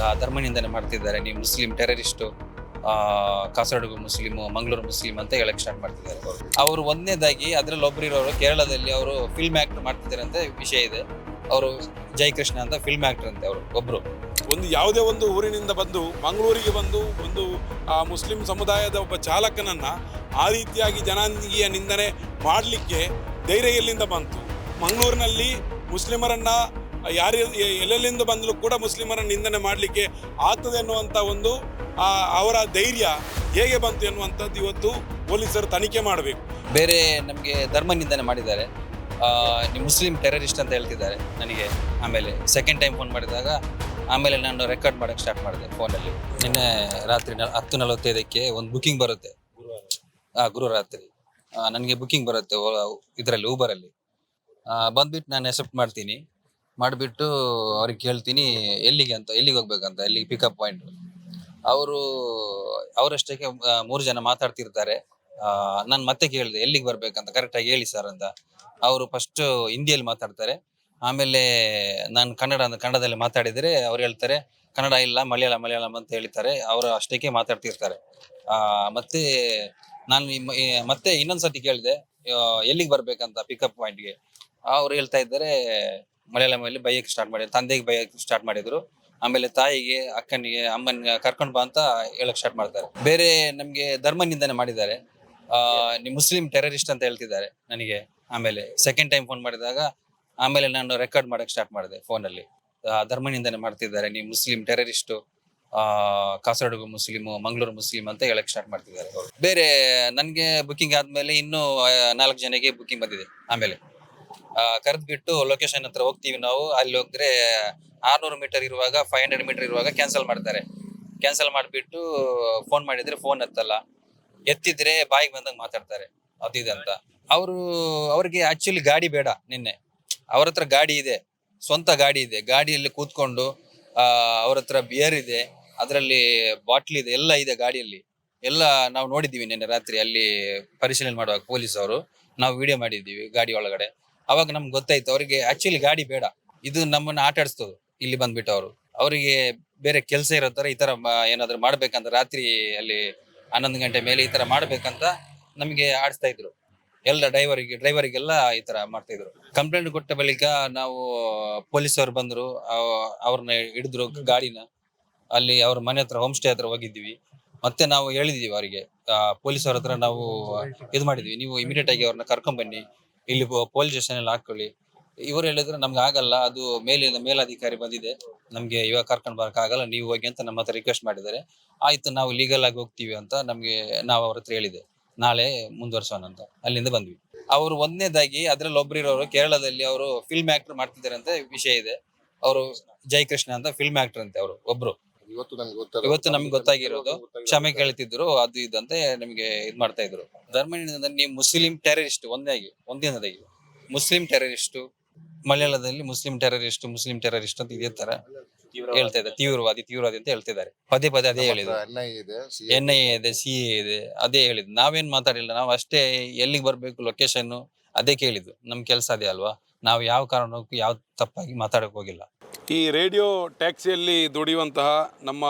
ಆ, ಧರ್ಮ ನಿಂದನೆ ಮಾಡ್ತಿದ್ದಾರೆ. ನೀವು Muslim terrorist Kasaragod Muslim Mangaluru Muslim ಅಂತ ಹೇಳಕ್ಕೆ ಸ್ಟಾರ್ಟ್ ಮಾಡ್ತಿದ್ದಾರೆ. ಅವರು ಒಂದನೇದಾಗಿ ಅದ್ರಲ್ಲಿ ಒಬ್ಬರಿರೋರು ಕೇರಳದಲ್ಲಿ ಅವರು ಫಿಲ್ಮ್ ಆಕ್ಟರ್ ಮಾಡ್ತಿದ್ದಾರೆ ಅಂತ ವಿಷಯ ಇದೆ. ಅವರು ಜಯಕೃಷ್ಣ ಅಂತ ಫಿಲ್ಮ್ ಆಕ್ಟರ್ ಅಂತೆ ಅವರು ಒಬ್ರು. ಒಂದು ಯಾವುದೇ ಒಂದು ಊರಿನಿಂದ ಬಂದು ಮಂಗಳೂರಿಗೆ ಬಂದು ಒಂದು ಆ ಮುಸ್ಲಿಂ ಸಮುದಾಯದ ಒಬ್ಬ ಚಾಲಕನನ್ನ ಆ ರೀತಿಯಾಗಿ ಜನಾಂಗೀಯ ನಿಂದನೆ ಮಾಡಲಿಕ್ಕೆ ಧೈರ್ಯ ಎಲ್ಲಿಂದ ಬಂತು. ಮಂಗಳೂರಿನಲ್ಲಿ ಮುಸ್ಲಿಮರನ್ನ ಯಾರು ಎಲ್ಲೆಲ್ಲಿಂದ ಬಂದಲೂ ಕೂಡ ಮುಸ್ಲಿಮರ ನಿಂದನೆ ಮಾಡಲಿಕ್ಕೆ ಆಗ್ತದೆ ಅನ್ನುವಂಥ ಒಂದು ಅವರ ಧೈರ್ಯ ಹೇಗೆ ಬಂತು ಎನ್ನುವಂಥದ್ದು ಇವತ್ತು ಪೊಲೀಸರು ತನಿಖೆ ಮಾಡಬೇಕು. ಬೇರೆ ನಮಗೆ ಧರ್ಮ ನಿಂದನೆ ಮಾಡಿದ್ದಾರೆ. ಮುಸ್ಲಿಂ ಟೆರರಿಸ್ಟ್ ಅಂತ ಹೇಳ್ತಿದ್ದಾರೆ ನನಗೆ. ಆಮೇಲೆ ಸೆಕೆಂಡ್ ಟೈಮ್ ಫೋನ್ ಮಾಡಿದಾಗ, ಆಮೇಲೆ ನಾನು ರೆಕಾರ್ಡ್ ಮಾಡೋಕ್ಕೆ ಸ್ಟಾರ್ಟ್ ಮಾಡಿದೆ ಫೋನಲ್ಲಿ. ನಿನ್ನೆ ರಾತ್ರಿ ಹತ್ತು ನಲವತ್ತೈದಕ್ಕೆ ಒಂದು ಬುಕಿಂಗ್ ಬರುತ್ತೆ. ಆ ಗುರು ರಾತ್ರಿ. ನನಗೆ ಬುಕಿಂಗ್ ಬರುತ್ತೆ ಇದರಲ್ಲಿ ಊಬರಲ್ಲಿ ಬಂದ್ಬಿಟ್ಟು ನಾನು ಎಕ್ಸೆಪ್ಟ್ ಮಾಡ್ತೀನಿ. ಮಾಡಿಬಿಟ್ಟು ಅವ್ರಿಗೆ ಕೇಳ್ತೀನಿ, ಎಲ್ಲಿಗೆ ಅಂತ, ಎಲ್ಲಿಗೆ ಹೋಗ್ಬೇಕಂತ, ಎಲ್ಲಿಗೆ ಪಿಕಪ್ ಪಾಯಿಂಟ್ ಅವರು ಅವರಷ್ಟಕ್ಕೆ ಮೂರು ಜನ ಮಾತಾಡ್ತಿರ್ತಾರೆ. ನಾನು ಮತ್ತೆ ಕೇಳಿದೆ, ಎಲ್ಲಿಗೆ ಬರ್ಬೇಕಂತ ಕರೆಕ್ಟಾಗಿ ಹೇಳಿ ಸರ್ ಅಂತ. ಅವರು ಫಸ್ಟ್ ಹಿಂದಿಯಲ್ಲಿ ಮಾತಾಡ್ತಾರೆ. ಆಮೇಲೆ ನಾನು ಕನ್ನಡ ಕನ್ನಡದಲ್ಲಿ ಮಾತಾಡಿದರೆ ಅವ್ರು ಹೇಳ್ತಾರೆ, ಕನ್ನಡ ಇಲ್ಲ, ಮಲಯಾಳಂ ಮಲಯಾಳಂ ಅಂತ ಹೇಳ್ತಾರೆ. ಅವರು ಅಷ್ಟಕ್ಕೆ ಮಾತಾಡ್ತಿರ್ತಾರೆ. ಮತ್ತೆ ನಾನು ಮತ್ತೆ ಇನ್ನೊಂದ್ಸತಿ ಕೇಳಿದೆ ಎಲ್ಲಿಗೆ ಬರ್ಬೇಕಂತ ಪಿಕಪ್ ಪಾಯಿಂಟ್ಗೆ ಅವ್ರು ಹೇಳ್ತಾ ಇದ್ದಾರೆ ಮಲಯಾಳಮಲ್ಲಿ ಬೈಯಕ್ಕೆ ಸ್ಟಾರ್ಟ್ ಮಾಡಿದ್ರು. ತಂದೆಗೆ ಬೈಯಕ್ಕೆ ಸ್ಟಾರ್ಟ್ ಮಾಡಿದ್ರು. ಆಮೇಲೆ ತಾಯಿಗೆ ಅಕ್ಕನಿಗೆ ಅಮ್ಮನಿಗೆ ಕರ್ಕೊಂಡು ಬಾ ಅಂತ ಹೇಳಕ್ ಸ್ಟಾರ್ಟ್ ಮಾಡ್ತಾರೆ. ಬೇರೆ ನಮಗೆ ಧರ್ಮ ನಿಂದನೆ ಮಾಡಿದ್ದಾರೆ. ಆ, ನೀ ಮುಸ್ಲಿಂ ಟೆರರಿಸ್ಟ್ ಅಂತ ಹೇಳ್ತಿದ್ದಾರೆ ನನಗೆ. ಆಮೇಲೆ ಸೆಕೆಂಡ್ ಟೈಮ್ ಫೋನ್ ಮಾಡಿದಾಗ ಆಮೇಲೆ ನಾನು ರೆಕಾರ್ಡ್ ಮಾಡಕ್ ಸ್ಟಾರ್ಟ್ ಮಾಡಿದೆ ಫೋನಲ್ಲಿ ಧರ್ಮ ನಿಂದನೆ ಮಾಡ್ತಿದ್ದಾರೆ. ನೀವು Muslim terrorist Kasaragod Muslim Mangaluru Muslim ಅಂತ ಹೇಳಕ್ ಸ್ಟಾರ್ಟ್ ಮಾಡ್ತಿದ್ದಾರೆ. ಬೇರೆ ನನಗೆ ಬುಕಿಂಗ್ ಆದ್ಮೇಲೆ ಇನ್ನೂ ನಾಲ್ಕು ಜನಕ್ಕೆ ಬುಕಿಂಗ್ ಬಂದಿದೆ. ಆಮೇಲೆ. ಕರೆದ್ಬಿಟ್ಟು ಲೊಕೇಶನ್ ಹತ್ರ ಹೋಗ್ತೀವಿ ನಾವು. ಅಲ್ಲಿ ಹೋಗಿದ್ರೆ ಆರ್ನೂರು ಮೀಟರ್ ಇರುವಾಗ ಫೈವ್ ಹಂಡ್ರೆಡ್ ಮೀಟರ್ ಇರುವಾಗ ಕ್ಯಾನ್ಸಲ್ ಮಾಡ್ತಾರೆ. ಕ್ಯಾನ್ಸಲ್ ಮಾಡಿಬಿಟ್ಟು ಫೋನ್ ಮಾಡಿದ್ರೆ ಫೋನ್ ಎತ್ತಲ್ಲ ಎತ್ತಿದ್ರೆ ಬಾಯಿಗೆ ಬಂದಂಗೆ ಮಾತಾಡ್ತಾರೆ. ಅದಿದೆ ಅಂತ. ಅವರು, ಅವ್ರಿಗೆ ಆಕ್ಚುಲಿ ಗಾಡಿ ಬೇಡ ನಿನ್ನೆ. ಅವ್ರ ಹತ್ರ ಗಾಡಿ ಇದೆ. ಸ್ವಂತ ಗಾಡಿ ಇದೆ. ಗಾಡಿಯಲ್ಲಿ ಕೂತ್ಕೊಂಡು ಅವ್ರ ಹತ್ರ ಬಿಯರ್ ಇದೆ. ಅದರಲ್ಲಿ ಬಾಟ್ಲ್ ಇದೆ. ಎಲ್ಲ ಇದೆ ಗಾಡಿಯಲ್ಲಿ. ಎಲ್ಲ ನಾವು ನೋಡಿದ್ದೀವಿ ನಿನ್ನೆ ರಾತ್ರಿ ಅಲ್ಲಿ ಪರಿಶೀಲನೆ ಮಾಡುವಾಗ ಪೊಲೀಸ್ ಅವರು. ನಾವು ವಿಡಿಯೋ ಮಾಡಿದ್ದೀವಿ ಗಾಡಿ ಒಳಗಡೆ. ಅವಾಗ ನಮ್ಗೆ ಗೊತ್ತಾಯ್ತು, ಅವರಿಗೆ ಆಕ್ಚುಲಿ ಗಾಡಿ ಬೇಡ. ಇದು ನಮ್ಮನ್ನ ಆಟ ಇಲ್ಲಿ ಬಂದ್ಬಿಟ್ಟು ಅವರು. ಅವರಿಗೆ ಬೇರೆ ಕೆಲಸ ಇರೋ ತರ ಈ ತರ ಏನಾದ್ರು ಮಾಡ್ಬೇಕಂತ, ರಾತ್ರಿ ಅಲ್ಲಿ ಹನ್ನೊಂದು ಗಂಟೆ ಮೇಲೆ ಈ ತರ ಮಾಡ್ಬೇಕಂತ ನಮಗೆ ಆಡಿಸ್ತಾ ಇದ್ರು. ಎಲ್ಲ ಡ್ರೈವರ್ ಡ್ರೈವರಿಗೆಲ್ಲ ಈ ತರ ಮಾಡ್ತಾ ಇದ್ರು. ಕಂಪ್ಲೇಂಟ್ ಕೊಟ್ಟ ಬಳಿಕ ನಾವು ಪೊಲೀಸರು ಬಂದ್ರು, ಅವ- ಅವ್ರನ್ನ ಹಿಡಿದ್ರು ಗಾಡಿನ. ಅಲ್ಲಿ ಅವ್ರ ಮನೆ ಹತ್ರ ಹೋಮ್ ಸ್ಟೇ ಹತ್ರ ಹೋಗಿದ್ವಿ ಮತ್ತೆ ನಾವು ಹೇಳಿದೀವಿ ಅವರಿಗೆ ಪೊಲೀಸರ ಹತ್ರ ನಾವು ಇದು ಮಾಡಿದ್ವಿ. ನೀವು ಇಮಿಡಿಯೇಟ್ ಆಗಿ ಅವ್ರನ್ನ ಕರ್ಕೊಂಡ್ ಬನ್ನಿ. ಇಲ್ಲಿ ಪೊಲೀಸ್ ಸ್ಟೇಷನ್ ಅಲ್ಲಿ ಹಾಕೊಳ್ಳಿ. ಇವರು ಹೇಳಿದ್ರೆ ನಮ್ಗೆ ಆಗಲ್ಲ, ಅದು ಮೇಲಿನ ಮೇಲಾಧಿಕಾರಿ ಬಂದಿದೆ. ನಮ್ಗೆ ಇವಾಗ ಕರ್ಕೊಂಡು ಬರಕ್ ಆಗಲ್ಲ, ನೀವು ಹೋಗಿ ಅಂತ ನಮ್ಮ ಹತ್ರ ರಿಕ್ವೆಸ್ಟ್ ಮಾಡಿದ್ದಾರೆ. ಆಯ್ತು, ನಾವು ಲೀಗಲ್ ಆಗಿ ಹೋಗ್ತೀವಿ ಅಂತ ನಮ್ಗೆ, ನಾವು ಅವ್ರ ಹತ್ರ ಹೇಳಿದೆ. ನಾಳೆ ಮುಂದುವರ್ಸೋಣ ಅಂತ. ಅಲ್ಲಿಂದ ಬಂದ್ವಿ. ಅವರು ಒಂದನೇದಾಗಿ ಅದ್ರಲ್ಲಿ ಒಬ್ರಿರೋರು ಕೇರಳದಲ್ಲಿ ಅವರು ಫಿಲ್ಮ್ ಆಕ್ಟರ್ ಮಾಡ್ತಿದ್ದಾರೆ ಅಂತ ವಿಷಯ ಇದೆ. ಅವರು ಜಯಕೃಷ್ಣ ಅಂತ ಫಿಲ್ಮ್ ಆಕ್ಟರ್ ಅಂತೆ ಅವರು, ಒಬ್ರು. ಇವತ್ತು ನಮ್ಗೆ ಗೊತ್ತಾಗ ಇವತ್ತು ನಮ್ಗೆ ಗೊತ್ತಾಗಿರೋದು. ಕ್ಷಮೆ ಕೇಳ್ತಿದ್ರು ಅದು ಇದು ಅಂತ ನಿಮ್ಗೆ ಇದ್ ಮಾಡ್ತಾ ಇದ್ರು. ಧರ್ಮದಿಂದ ನೀವು ಮುಸ್ಲಿಂ ಟೆರರಿಸ್ಟ್ ಒಂದೇ ಆಗಿ ಒಂದಿನದಾಗಿ. ಮುಸ್ಲಿಂ ಟೆರರಿಸ್ಟ್ ಮಲಯಾಳದಲ್ಲಿ ಮುಸ್ಲಿಂ ಟೆರರಿಸ್ಟ್ ಮುಸ್ಲಿಂ ಟೆರರಿಸ್ಟ್ ಅಂತ ಇದೇ ತರ ಹೇಳ್ತಾ ಇದ್ದಾರೆ. ತೀವ್ರವಾದಿ ತೀವ್ರವಾದಿ ಅಂತ ಹೇಳ್ತಾ ಇದ್ದಾರೆ. ಪದೇ ಪದೇ ಅದೇ ಹೇಳಿದ್ರು. ಎನ್ ಐ ಇದೆ ಎನ್ ಐ ಇದೆ. ಸಿ ಎ ಇದೆ ಅದೇ ಹೇಳಿದ್ರು. ನಾವೇನ್ ಮಾತಾಡಿಲ್ಲ ನಾವು ಅಷ್ಟೇ ಎಲ್ಲಿಗೆ ಬರ್ಬೇಕು ಲೊಕೇಶನ್ ಅದೇ ಕೇಳಿದ್ದು ನಮ್ ಕೆಲಸ ಅದೇ ಅಲ್ವಾ? ನಾವು ಯಾವ ಕಾರಣಕ್ಕೂ ಯಾವ ತಪ್ಪಾಗಿ ಮಾತಾಡಕ್ ಹೋಗಿಲ್ಲ. ಈ ರೇಡಿಯೋ ಟ್ಯಾಕ್ಸಿಯಲ್ಲಿ ದುಡಿಯುವಂತಹ ನಮ್ಮ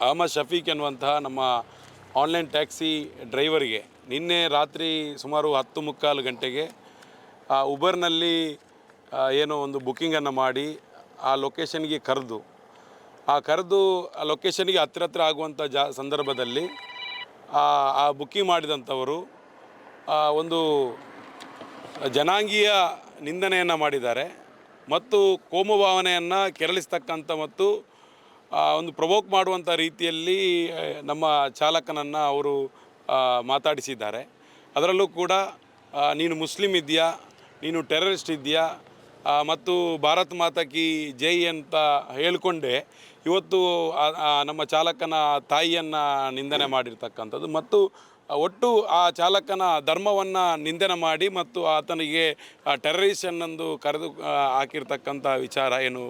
ಅಹಮದ್ ಶಫೀಕ್ ಎನ್ನುವಂತಹ ನಮ್ಮ ಆನ್ಲೈನ್ ಟ್ಯಾಕ್ಸಿ ಡ್ರೈವರಿಗೆ ನಿನ್ನೆ ರಾತ್ರಿ ಸುಮಾರು ಹತ್ತು ಮುಕ್ಕಾಲು ಗಂಟೆಗೆ, ಆ, ಉಬರ್ನಲ್ಲಿ ಏನೋ ಒಂದು ಬುಕ್ಕಿಂಗನ್ನು ಮಾಡಿ ಆ ಲೊಕೇಶನ್ಗೆ ಕರೆದು, ಆ ಕರೆದು ಆ ಲೊಕೇಶನ್ಗೆ ಹತ್ತಿರ ಹತ್ತಿರ ಆಗುವಂಥ ಜಾ, ಸಂದರ್ಭದಲ್ಲಿ, ಆ ಬುಕ್ಕಿಂಗ್ ಮಾಡಿದಂಥವರು ಒಂದು ಜನಾಂಗೀಯ ನಿಂದನೆಯನ್ನು ಮಾಡಿದ್ದಾರೆ. ಮತ್ತು ಕೋಮು ಭಾವನೆಯನ್ನು ಕೆರಳಿಸ್ತಕ್ಕಂಥ ಮತ್ತು ಒಂದು ಪ್ರವೋಕ್ ಮಾಡುವಂಥ ರೀತಿಯಲ್ಲಿ ನಮ್ಮ ಚಾಲಕನನ್ನು ಅವರು ಮಾತಾಡಿಸಿದ್ದಾರೆ. ಅದರಲ್ಲೂ ಕೂಡ ನೀನು ಮುಸ್ಲಿಂ ಇದೆಯಾ ನೀನು ಟೆರರಿಸ್ಟ್ ಇದೆಯಾ ಮತ್ತು ಭಾರತ್ ಮಾತಾ ಕಿ ಜೈ ಅಂತ ಹೇಳಿಕೊಂಡೆ, ಇವತ್ತು ನಮ್ಮ ಚಾಲಕನ ತಾಯಿಯನ್ನು ನಿಂದನೆ ಮಾಡಿರ್ತಕ್ಕಂಥದ್ದು. ಮತ್ತು ಒಟ್ಟು ಆ ಚಾಲಕನ ಧರ್ಮವನ್ನು ನಿಂದನೆ ಮಾಡಿ ಮತ್ತು ಆತನಿಗೆ ಟೆರರಿಸ್ಟ್ ಅನ್ನೊಂದು ಕರೆದು ಹಾಕಿರ್ತಕ್ಕಂಥ ವಿಚಾರ ಏನು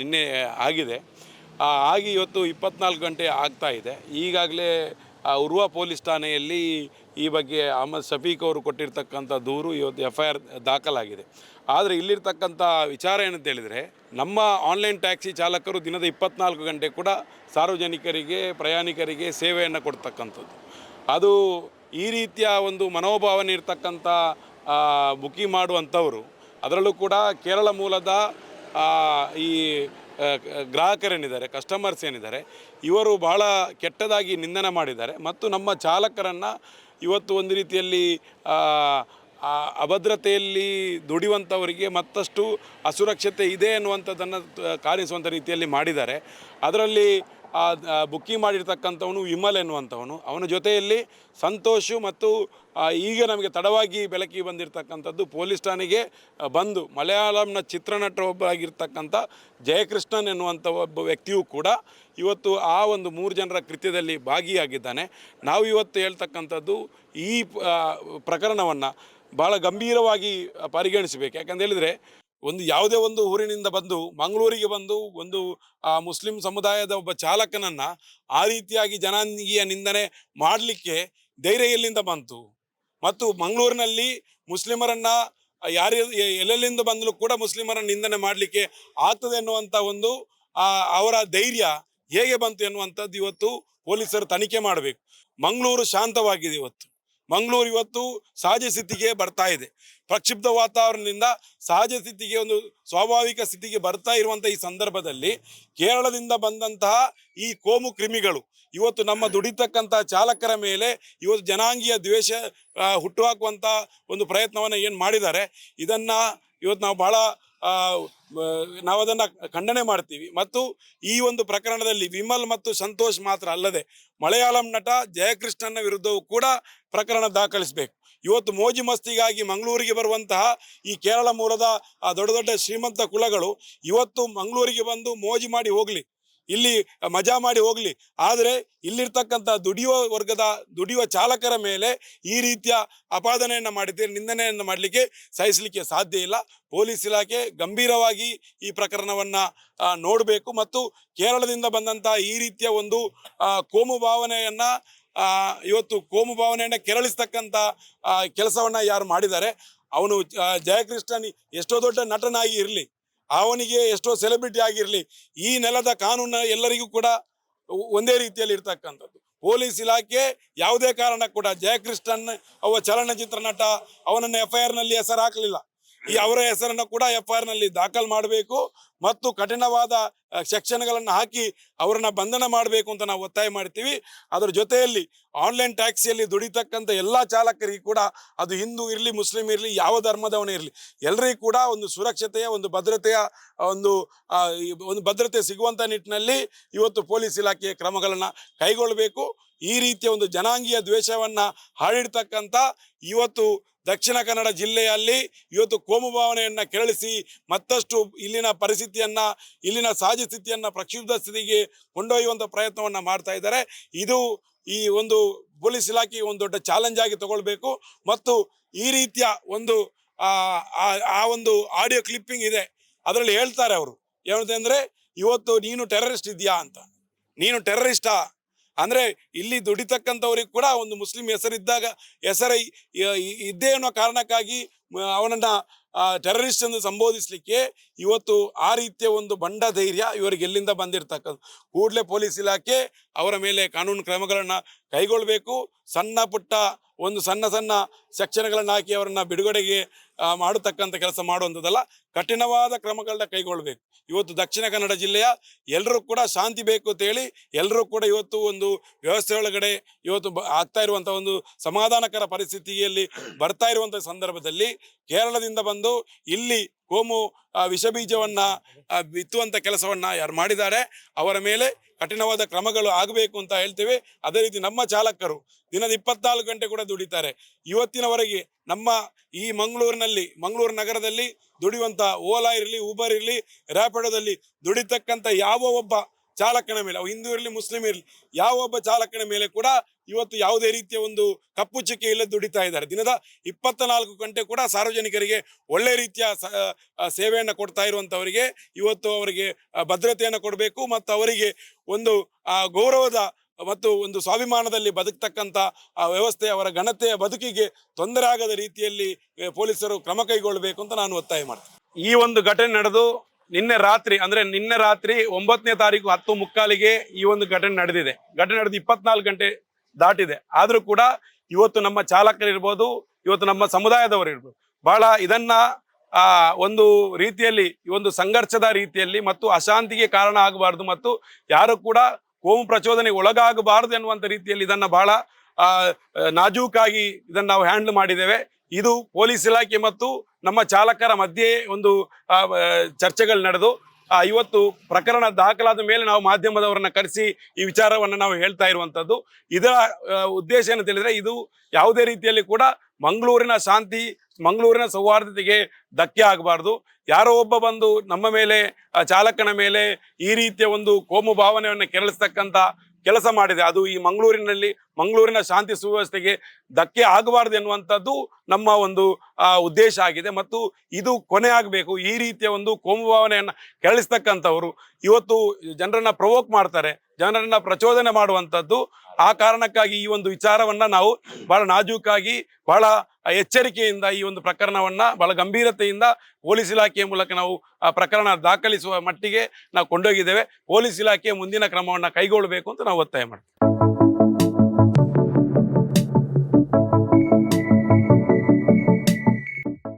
ನಿನ್ನೆ ಆಗಿದೆ. ಆಗಿ ಇವತ್ತು ಇಪ್ಪತ್ನಾಲ್ಕು ಗಂಟೆ ಆಗ್ತಾ ಇದೆ. ಈಗಾಗಲೇ ಉರ್ವ ಪೊಲೀಸ್ ಠಾಣೆಯಲ್ಲಿ ಈ ಬಗ್ಗೆ ಅಹಮದ್ ಶಫೀಕ್ ಅವರು ಕೊಟ್ಟಿರ್ತಕ್ಕಂಥ ದೂರು ಇವತ್ತು ಎಫ್ ಐ ಆರ್ ದಾಖಲಾಗಿದೆ. ಆದರೆ ಇಲ್ಲಿರ್ತಕ್ಕಂಥ ವಿಚಾರ ಏನಂತ ಹೇಳಿದರೆ, ನಮ್ಮ ಆನ್ಲೈನ್ ಟ್ಯಾಕ್ಸಿ ಚಾಲಕರು ದಿನದ ಇಪ್ಪತ್ನಾಲ್ಕು ಗಂಟೆ ಕೂಡ ಸಾರ್ವಜನಿಕರಿಗೆ, ಪ್ರಯಾಣಿಕರಿಗೆ ಸೇವೆಯನ್ನು ಕೊಡ್ತಕ್ಕಂಥದ್ದು. ಅದು ಈ ರೀತಿಯ ಒಂದು ಮನೋಭಾವನೆ ಇರ್ತಕ್ಕಂಥ ಬುಕ್ಕಿ ಮಾಡುವಂಥವರು. ಅದರಲ್ಲೂ ಕೂಡ ಕೇರಳ ಮೂಲದ ಈ ಗ್ರಾಹಕರೇನಿದ್ದಾರೆ ಕಸ್ಟಮರ್ಸ್ ಏನಿದ್ದಾರೆ, ಇವರು ಬಹಳ ಕೆಟ್ಟದಾಗಿ ನಿಂದನೆ ಮಾಡಿದ್ದಾರೆ. ಮತ್ತು ನಮ್ಮ ಚಾಲಕರನ್ನು ಇವತ್ತು ಒಂದು ರೀತಿಯಲ್ಲಿ ಅಭದ್ರತೆಯಲ್ಲಿ ದುಡಿಯುವಂಥವರಿಗೆ ಮತ್ತಷ್ಟು ಅಸುರಕ್ಷತೆ ಇದೆ ಅನ್ನುವಂಥದ್ದನ್ನು ಕಾಣಿಸುವಂಥ ರೀತಿಯಲ್ಲಿ ಮಾಡಿದ್ದಾರೆ. ಅದರಲ್ಲಿ ಬುಕ್ಕಿಂಗ್ ಮಾಡಿರ್ತಕ್ಕಂಥವನು ವಿಮಲ್ ಎನ್ನುವಂಥವನು. ಅವನ ಜೊತೆಯಲ್ಲಿ ಸಂತೋಷು ಮತ್ತು ಈಗ ನಮಗೆ ತಡವಾಗಿ ಬೆಳಕಿಗೆ ಬಂದಿರತಕ್ಕಂಥದ್ದು ಪೊಲೀಸ್ ಠಾಣೆಗೆ ಬಂದು ಮಲಯಾಳಂನ ಚಿತ್ರನಟ ಒಬ್ಬರಾಗಿರ್ತಕ್ಕಂಥ ಜಯಕೃಷ್ಣನ್ ಎನ್ನುವಂಥ ಒಬ್ಬ ವ್ಯಕ್ತಿಯೂ ಕೂಡ ಇವತ್ತು ಆ ಒಂದು ಮೂರು ಜನರ ಕೃತ್ಯದಲ್ಲಿ ಭಾಗಿಯಾಗಿದ್ದಾನೆ. ನಾವು ಇವತ್ತು ಹೇಳ್ತಕ್ಕಂಥದ್ದು ಈ ಪ್ರಕರಣವನ್ನು ಭಾಳ ಗಂಭೀರವಾಗಿ ಪರಿಗಣಿಸಬೇಕು. ಯಾಕಂತ ಹೇಳಿದರೆ ಒಂದು ಯಾವುದೇ ಒಂದು ಊರಿನಿಂದ ಬಂದು, ಮಂಗಳೂರಿಗೆ ಬಂದು, ಒಂದು, ಆ, ಮುಸ್ಲಿಂ ಸಮುದಾಯದ ಒಬ್ಬ ಚಾಲಕನನ್ನ ಆ ರೀತಿಯಾಗಿ ಜನಾಂಗೀಯ ನಿಂದನೆ ಮಾಡಲಿಕ್ಕೆ ಧೈರ್ಯ ಎಲ್ಲಿಂದ ಬಂತು? ಮತ್ತು ಮಂಗಳೂರಿನಲ್ಲಿ ಮುಸ್ಲಿಮರನ್ನ, ಯಾರು ಎಲ್ಲೆಲ್ಲಿಂದ ಬಂದಲು ಕೂಡ ಮುಸ್ಲಿಮರನ್ನ ನಿಂದನೆ ಮಾಡಲಿಕ್ಕೆ ಆಗ್ತದೆ ಎನ್ನುವಂಥ ಒಂದು ಅವರ ಧೈರ್ಯ ಹೇಗೆ ಬಂತು ಎನ್ನುವಂಥದ್ದು ಇವತ್ತು ಪೊಲೀಸರು ತನಿಖೆ ಮಾಡಬೇಕು. ಮಂಗಳೂರು ಶಾಂತವಾಗಿದೆ ಇವತ್ತು. ಮಂಗಳೂರು ಇವತ್ತು ಸಹಜ ಸ್ಥಿತಿಗೆ ಬರ್ತಾ ಇದೆ. ಪ್ರಕ್ಷಿಪ್ತ ವಾತಾವರಣದಿಂದ ಸಹಜ ಸ್ಥಿತಿಗೆ ಒಂದು ಸ್ವಾಭಾವಿಕ ಸ್ಥಿತಿಗೆ ಬರ್ತಾ ಇರುವಂಥ ಈ ಸಂದರ್ಭದಲ್ಲಿ ಕೇರಳದಿಂದ ಬಂದಂತಹ ಈ ಕೋಮು ಕ್ರಿಮಿಗಳು ಇವತ್ತು ನಮ್ಮ ದುಡಿತಕ್ಕಂಥ ಚಾಲಕರ ಮೇಲೆ ಇವತ್ತು ಜನಾಂಗೀಯ ದ್ವೇಷ ಹುಟ್ಟುಹಾಕುವಂಥ ಒಂದು ಪ್ರಯತ್ನವನ್ನು ಏನು ಮಾಡಿದ್ದಾರೆ, ಇದನ್ನು ಇವತ್ತು ನಾವು ಭಾಳ ನಾವು ಅದನ್ನು ಖಂಡನೆ ಮಾಡ್ತೀವಿ. ಮತ್ತು ಈ ಒಂದು ಪ್ರಕರಣದಲ್ಲಿ ವಿಮಲ್ ಮತ್ತು ಸಂತೋಷ್ ಮಾತ್ರ ಅಲ್ಲದೆ ಮಲಯಾಳಂ ನಟ ಜಯಕೃಷ್ಣನ ವಿರುದ್ಧವೂ ಕೂಡ ಪ್ರಕರಣ ದಾಖಲಿಸಬೇಕು. ಇವತ್ತು ಮೋಜು ಮಸ್ತಿಗಾಗಿ ಮಂಗಳೂರಿಗೆ ಬರುವಂತಹ ಈ ಕೇರಳ ಮೂಲದ ದೊಡ್ಡ ದೊಡ್ಡ ಶ್ರೀಮಂತ ಕುಲಗಳು ಇವತ್ತು ಮಂಗಳೂರಿಗೆ ಬಂದು ಮೋಜು ಮಾಡಿ ಹೋಗಲಿ. ಇಲ್ಲಿ ಮಜಾ ಮಾಡಿ ಹೋಗಲಿ. ಆದರೆ ಇಲ್ಲಿರ್ತಕ್ಕಂಥ ದುಡಿಯುವ ವರ್ಗದ ದುಡಿಯುವ ಚಾಲಕರ ಮೇಲೆ ಈ ರೀತಿಯ ಅಪಾದನೆಯನ್ನು ಮಾಡಿದ್ದೆ ನಿಂದನೆಯನ್ನು ಮಾಡಲಿಕ್ಕೆ ಸಹಿಸಲಿಕ್ಕೆ ಸಾಧ್ಯ ಇಲ್ಲ. ಪೊಲೀಸ್ ಇಲಾಖೆ ಗಂಭೀರವಾಗಿ ಈ ಪ್ರಕರಣವನ್ನು ನೋಡಬೇಕು ಮತ್ತು ಕೇರಳದಿಂದ ಬಂದಂಥ ಈ ರೀತಿಯ ಒಂದು ಕೋಮು ಭಾವನೆಯನ್ನು ಇವತ್ತು ಕೋಮು ಭಾವನೆಯನ್ನು ಕೆರಳಿಸ್ತಕ್ಕಂಥ ಕೆಲಸವನ್ನು ಯಾರು ಮಾಡಿದ್ದಾರೆ, ಅವನು ಜಯಕೃಷ್ಣನ್ ಎಷ್ಟೋ ದೊಡ್ಡ ನಟನಾಗಿ ಇರಲಿ. ಅವನಿಗೆ ಎಷ್ಟೋ ಸೆಲೆಬ್ರಿಟಿ ಆಗಿರಲಿ, ಈ ನೆಲದ ಕಾನೂನು ಎಲ್ಲರಿಗೂ ಕೂಡ ಒಂದೇ ರೀತಿಯಲ್ಲಿ ಇರ್ತಕ್ಕಂಥದ್ದು. ಪೊಲೀಸ್ ಇಲಾಖೆ ಯಾವುದೇ ಕಾರಣ ಕೂಡ, ಜಯಕೃಷ್ಣನ್, ಅವ ಚಲನಚಿತ್ರ ನಟ, ಅವನನ್ನು ಎಫ್ ಐ ಆರ್ನಲ್ಲಿ ಹೆಸರು ಹಾಕಲಿಲ್ಲ. ಈ ಅವರ ಹೆಸರನ್ನು ಕೂಡ ಎಫ್ ಐ ಆರ್ನಲ್ಲಿ ದಾಖಲು ಮಾಡಬೇಕು. ಮತ್ತು ಕಠಿಣವಾದ ಸೆಕ್ಷನ್ಗಳನ್ನು ಹಾಕಿ ಅವರನ್ನ ಬಂಧನ ಮಾಡಬೇಕು ಅಂತ ನಾವು ಒತ್ತಾಯ ಮಾಡ್ತೀವಿ. ಅದರ ಜೊತೆಯಲ್ಲಿ ಆನ್ಲೈನ್ ಟ್ಯಾಕ್ಸಿಯಲ್ಲಿ ದುಡಿತಕ್ಕಂಥ ಎಲ್ಲ ಚಾಲಕರಿಗೆ ಕೂಡ ಅದು ಹಿಂದೂ ಇರಲಿ, ಮುಸ್ಲಿಂ ಇರಲಿ, ಯಾವ ಧರ್ಮದವನೇ ಇರಲಿ ಎಲ್ಲರಿಗೂ ಕೂಡ ಒಂದು ಸುರಕ್ಷತೆಯ, ಒಂದು ಭದ್ರತೆಯ ಒಂದು ಒಂದು ಭದ್ರತೆ ಸಿಗುವಂಥ ನಿಟ್ಟಿನಲ್ಲಿ ಇವತ್ತು ಪೊಲೀಸ್ ಇಲಾಖೆಯ ಕ್ರಮಗಳನ್ನು ಕೈಗೊಳ್ಳಬೇಕು. ಈ ರೀತಿಯ ಒಂದು ಜನಾಂಗೀಯ ದ್ವೇಷವನ್ನು ಹಾಡಿಡ್ತಕ್ಕಂಥ ಇವತ್ತು ದಕ್ಷಿಣ ಕನ್ನಡ ಜಿಲ್ಲೆಯಲ್ಲಿ ಇವತ್ತು ಕೋಮು ಭಾವನೆಯನ್ನು ಕೆರಳಿಸಿ ಮತ್ತಷ್ಟು ಇಲ್ಲಿನ ಪರಿಸ್ಥಿತಿಯನ್ನು ಇಲ್ಲಿನ ಸಹಜ ಸ್ಥಿತಿಯನ್ನು ಪ್ರಕ್ಷುಬ್ಧ ಸ್ಥಿತಿಗೆ ಕೊಂಡೊಯ್ಯುವಂಥ ಪ್ರಯತ್ನವನ್ನು ಮಾಡ್ತಾ ಇದ್ದಾರೆ. ಇದು ಈ ಒಂದು ಪೊಲೀಸ್ ಇಲಾಖೆ ಒಂದು ದೊಡ್ಡ ಚಾಲೆಂಜ್ ಆಗಿ ತಗೊಳ್ಬೇಕು. ಮತ್ತು ಈ ರೀತಿಯ ಒಂದು, ಆ ಒಂದು ಆಡಿಯೋ ಕ್ಲಿಪ್ಪಿಂಗ್ ಇದೆ. ಅದರಲ್ಲಿ ಹೇಳ್ತಾರೆ ಅವರು. ಏನಂತಂದ್ರೆ ಇವತ್ತು ನೀನು ಟೆರರಿಸ್ಟ್ ಇದೆಯಾ ಅಂತ. ನೀನು ಟೆರರಿಸ್ಟಾ ಅಂದ್ರೆ, ಇಲ್ಲಿ ದುಡಿತಕ್ಕಂಥವ್ರಿಗೆ ಕೂಡ ಒಂದು ಮುಸ್ಲಿಂ ಹೆಸರಿದ್ದಾಗ, ಹೆಸರ ಇದ್ದೇ ಅನ್ನೋ ಕಾರಣಕ್ಕಾಗಿ ಅವನನ್ನ ಟೆರರಿಸ್ಟ್ ಎಂದು ಸಂಬೋಧಿಸಲಿಕ್ಕೆ ಇವತ್ತು ಆ ರೀತಿಯ ಒಂದು ಬಂಡ ಧೈರ್ಯ ಇವರಿಗೆ ಎಲ್ಲಿಂದ ಬಂದಿರ್ತಕ್ಕಂಥ? ಕೂಡಲೇ ಪೊಲೀಸ್ ಇಲಾಖೆ ಅವರ ಮೇಲೆ ಕಾನೂನು ಕ್ರಮಗಳನ್ನು ಕೈಗೊಳ್ಳಬೇಕು. ಸಣ್ಣ ಪುಟ್ಟ ಒಂದು ಸಣ್ಣ ಸಣ್ಣ ಸೆಕ್ಷನ್ಗಳನ್ನು ಹಾಕಿ ಅವರನ್ನು ಬಿಡುಗಡೆಗೆ ಮಾಡತಕ್ಕಂಥ ಕೆಲಸ ಮಾಡುವಂಥದ್ದಲ್ಲ. ಕಠಿಣವಾದ ಕ್ರಮಗಳನ್ನ ಕೈಗೊಳ್ಳಬೇಕು. ಇವತ್ತು ದಕ್ಷಿಣ ಕನ್ನಡ ಜಿಲ್ಲೆಯ ಎಲ್ಲರೂ ಕೂಡ ಶಾಂತಿ ಬೇಕು ಅಂತೇಳಿ ಎಲ್ಲರೂ ಕೂಡ ಇವತ್ತು ಒಂದು ವ್ಯವಸ್ಥೆ ಒಳಗಡೆ ಇವತ್ತು ಆಗ್ತಾ ಇರುವಂಥ ಒಂದು ಸಮಾಧಾನಕರ ಪರಿಸ್ಥಿತಿಯಲ್ಲಿ ಬರ್ತಾ ಇರುವಂಥ ಸಂದರ್ಭದಲ್ಲಿ ಕೇರಳದಿಂದ ಬಂದು ಇಲ್ಲಿ ಕೋಮು ವಿಷ ಬೀಜವನ್ನು ಆ, ಬಿತ್ತುವಂಥ ಕೆಲಸವನ್ನು ಯಾರು ಮಾಡಿದ್ದಾರೆ ಅವರ ಮೇಲೆ ಕಠಿಣವಾದ ಕ್ರಮಗಳು ಆಗಬೇಕು ಅಂತ ಹೇಳ್ತೇವೆ. ಅದೇ ರೀತಿ ನಮ್ಮ ಚಾಲಕರು ದಿನದ ಇಪ್ಪತ್ನಾಲ್ಕು ಗಂಟೆ ಕೂಡ ದುಡಿತಾರೆ. ಇವತ್ತಿನವರೆಗೆ ನಮ್ಮ ಈ ಮಂಗಳೂರಿನಲ್ಲಿ, ಮಂಗಳೂರು ನಗರದಲ್ಲಿ ದುಡಿಯುವಂಥ ಓಲಾ ಇರಲಿ ಊಬರ್ ಇರಲಿ ರ್ಯಾಪಿಡೋದಲ್ಲಿ ದುಡಿತಕ್ಕಂಥ ಯಾವ ಒಬ್ಬ ಚಾಲಕನ ಮೇಲೆ ಹಿಂದೂ ಇರಲಿ, ಮುಸ್ಲಿಂ ಇರಲಿ, ಯಾವ ಒಬ್ಬ ಚಾಲಕನ ಮೇಲೆ ಕೂಡ ಇವತ್ತು ಯಾವುದೇ ರೀತಿಯ ಒಂದು ಕಪ್ಪು ಚುಕ್ಕೆ ಇಲ್ಲ ದುಡಿತಾ ಇದ್ದಾರೆ. ದಿನದ ಇಪ್ಪತ್ತ ನಾಲ್ಕು ಗಂಟೆ ಕೂಡ ಸಾರ್ವಜನಿಕರಿಗೆ ಒಳ್ಳೆ ರೀತಿಯ ಸೇವೆಯನ್ನು ಕೊಡ್ತಾ ಇರುವಂಥವರಿಗೆ ಇವತ್ತು ಅವರಿಗೆ ಭದ್ರತೆಯನ್ನು ಕೊಡಬೇಕು ಮತ್ತು ಅವರಿಗೆ ಒಂದು ಗೌರವದ ಮತ್ತು ಒಂದು ಸ್ವಾಭಿಮಾನದಲ್ಲಿ ಬದುಕ್ತಕ್ಕಂಥ, ಆ, ವ್ಯವಸ್ಥೆ, ಅವರ ಘನತೆಯ ಬದುಕಿಗೆ ತೊಂದರೆ ಆಗದ ರೀತಿಯಲ್ಲಿ ಪೊಲೀಸರು ಕ್ರಮ ಕೈಗೊಳ್ಳಬೇಕು ಅಂತ ನಾನು ಒತ್ತಾಯ ಮಾಡ್ತೇನೆ. ಈ ಒಂದು ಘಟನೆ ನಡೆದು ನಿನ್ನೆ ರಾತ್ರಿ ಅಂದ್ರೆ ನಿನ್ನೆ ರಾತ್ರಿ ಒಂಬತ್ತನೇ ತಾರೀಕು ಹತ್ತು ಮುಕ್ಕಾಲಿಗೆ ಈ ಒಂದು ಘಟನೆ ನಡೆದಿದೆ. ಘಟನೆ ನಡೆದು ಇಪ್ಪತ್ನಾಲ್ಕು ಗಂಟೆ ದಾಟಿದೆ. ಆದರೂ ಕೂಡ ಇವತ್ತು ನಮ್ಮ ಚಾಲಕರಿರ್ಬೋದು ಇವತ್ತು ನಮ್ಮ ಸಮುದಾಯದವರು ಇರ್ಬೋದು ಬಹಳ ಇದನ್ನ ಆ ಒಂದು ರೀತಿಯಲ್ಲಿ ಈ ಒಂದು ಸಂಘರ್ಷದ ರೀತಿಯಲ್ಲಿ ಮತ್ತು ಅಶಾಂತಿಗೆ ಕಾರಣ ಆಗಬಾರ್ದು ಮತ್ತು ಯಾರು ಕೂಡ ಕೋಮು ಪ್ರಚೋದನೆಗೆ ಒಳಗಾಗಬಾರದು ಎನ್ನುವಂತ ರೀತಿಯಲ್ಲಿ ಇದನ್ನ ಬಹಳ ಆ, ನಾಜೂಕಾಗಿ ಇದನ್ನ ನಾವು ಹ್ಯಾಂಡಲ್ ಮಾಡಿದ್ದೇವೆ. ಇದು ಪೊಲೀಸ್ ಇಲಾಖೆ ಮತ್ತು ನಮ್ಮ ಚಾಲಕರ ಮಧ್ಯೆ ಒಂದು ಚರ್ಚೆಗಳು ನಡೆದು ಇವತ್ತು ಪ್ರಕರಣ ದಾಖಲಾದ ಮೇಲೆ ನಾವು ಮಾಧ್ಯಮದವರನ್ನ ಕರೆಸಿ ಈ ವಿಚಾರವನ್ನು ನಾವು ಹೇಳ್ತಾ ಇರುವಂಥದ್ದು ಇದರ ಉದ್ದೇಶ ಏನು ತಿಳಿದ್ರೆ ಇದು ಯಾವುದೇ ರೀತಿಯಲ್ಲಿ ಕೂಡ ಮಂಗಳೂರಿನ ಶಾಂತಿ, ಮಂಗಳೂರಿನ ಸೌಹಾರ್ದತೆಗೆ ಧಕ್ಕೆ ಆಗಬಾರ್ದು. ಯಾರೋ ಒಬ್ಬ ಬಂದು ನಮ್ಮ ಮೇಲೆ ಚಾಲಕನ ಮೇಲೆ ಈ ರೀತಿಯ ಒಂದು ಕೋಮು ಭಾವನೆಯನ್ನು ಕೆರಳಿಸ್ತಕ್ಕಂಥ ಕೆಲಸ ಮಾಡಿದೆ. ಅದು ಈ ಮಂಗಳೂರಿನಲ್ಲಿ ಮಂಗಳೂರಿನ ಶಾಂತಿ ಸುವ್ಯವಸ್ಥೆಗೆ ಧಕ್ಕೆ ಆಗಬಾರ್ದು ಎನ್ನುವಂಥದ್ದು ನಮ್ಮ ಒಂದು ಉದ್ದೇಶ ಆಗಿದೆ. ಮತ್ತು ಇದು ಕೊನೆ ಆಗಬೇಕು. ಈ ರೀತಿಯ ಒಂದು ಕೋಮು ಭಾವನೆಯನ್ನು ಕೆರಳಿಸ್ತಕ್ಕಂಥವ್ರು. ಇವತ್ತು ಜನರನ್ನ ಪ್ರವೋಕ್ ಮಾಡ್ತಾರೆ. ಜನರನ್ನ ಪ್ರಚೋದನೆ ಮಾಡುವಂಥದ್ದು. ಆ ಕಾರಣಕ್ಕಾಗಿ ಈ ಒಂದು ವಿಚಾರವನ್ನ ನಾವು ಬಹಳ ನಾಜೂಕಾಗಿ, ಬಹಳ ಎಚ್ಚರಿಕೆಯಿಂದ ಈ ಒಂದು ಪ್ರಕರಣವನ್ನ, ಬಹಳ ಗಂಭೀರತೆಯಿಂದ ಪೊಲೀಸ್ ಇಲಾಖೆಯ ಮೂಲಕ ನಾವು ಆ ಪ್ರಕರಣ ದಾಖಲಿಸುವ ಮಟ್ಟಿಗೆ ನಾವು ಕೊಂಡೋಗಿದ್ದೇವೆ. ಪೊಲೀಸ್ ಇಲಾಖೆ ಮುಂದಿನ ಕ್ರಮವನ್ನ ಕೈಗೊಳ್ಳಬೇಕು ಅಂತ ನಾವು ಒತ್ತಾಯ ಮಾಡ್ತೀವಿ.